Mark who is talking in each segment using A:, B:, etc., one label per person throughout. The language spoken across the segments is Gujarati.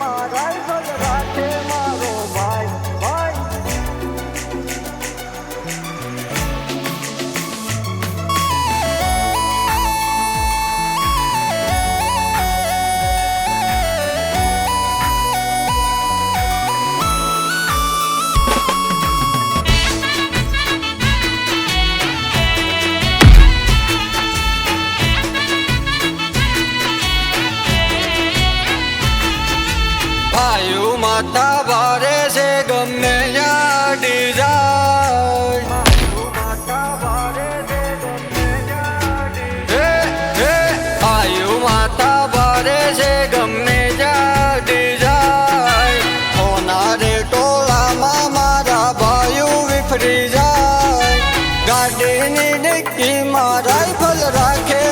A: মারার হলো आता बारे से गम आयु
B: माता बारे से गम में जा
A: डिज़ायर होना टोला मारा बायु विफरी जाय गाड़ी नी डिक्की मारा, फल राखे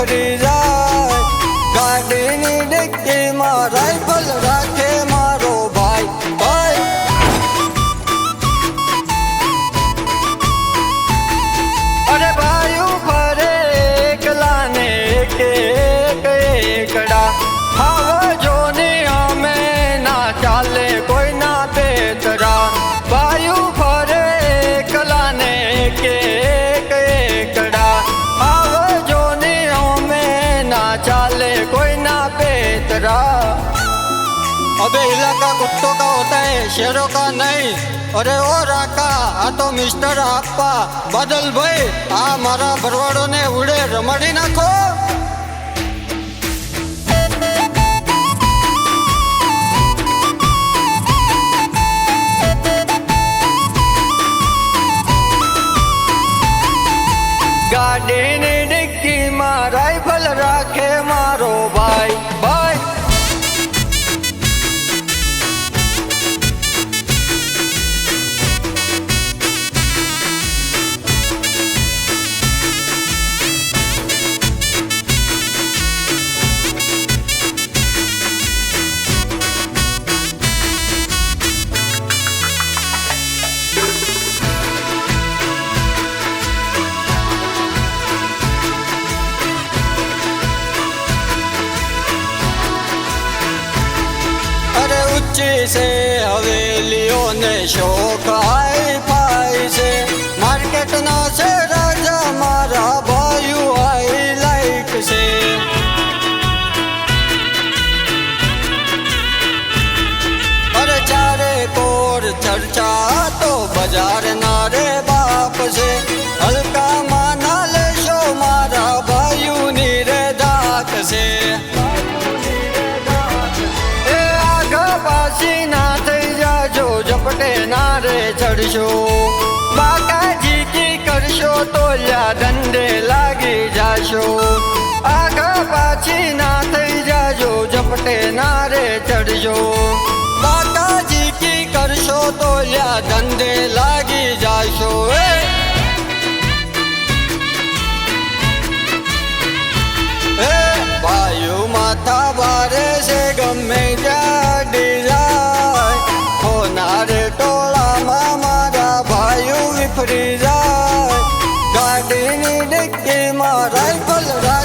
A: વિફરી જાય. ગાડીની ડિક્કીમાં રાઇફલ રાખે મારો ભાઈ. ભાઈ. અરે ભાઈ ફરે એકલા એક अबे इलाका कुत्तों का होता है शेरों का नहीं अरे ओ राका આ તો મિસ્ટર આપા બદલ ભાઈ આ મારા ભરવાડો ને ઉડે રમાડી નાખો ગાડીની ડિક્કીમાં રાઇફલ રાખે મારો ઊંચી છે. હવેલીઓ ને શોખ ફાઈ છે. માર્કેટના છે રાજા, મારા ભાઈઓ આઈ લાઈક છે. અરે ચારે કોર ચર્ચા તો બજાર રે ચડશો. બાકાજી કી કરશો તો યા દંડે લાગી જાશો. આગા પાછી ના થઈ જાજો, ઝપટે ના રે બાકાજી કી કરશો તો યા દંડે લાગી જાશો. એ ભાઈઓ વિફરી જાય ગાડીની ડિક્કીમાં રાઇફલ રાખે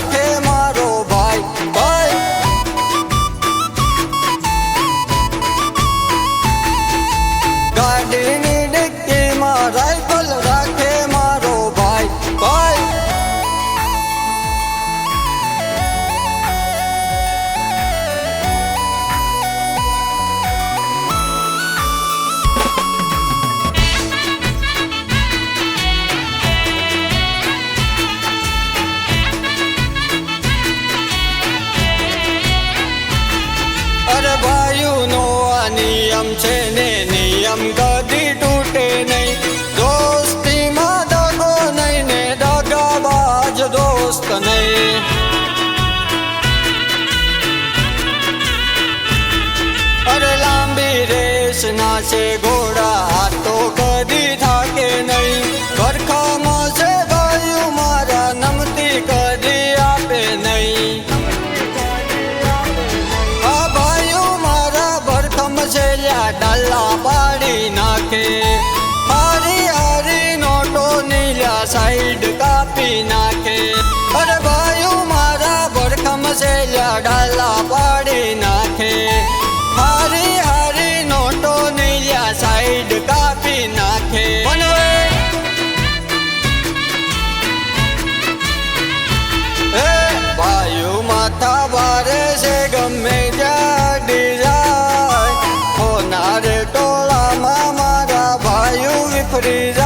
A: અરે ભાઈ નો આ નિયમ છે ને નિયમ કદી તૂટે નહીં. દોસ્તીમાં દગો નહીં ને દગાબાજ દોસ્ત નહીં ગલ્લા પાડી નાખે. હારી હારી નોટો નીલા સાઈડ કાપી નાખે. અરે ભાઈ મારા ભરખમ છે ડાલા પાડી pretty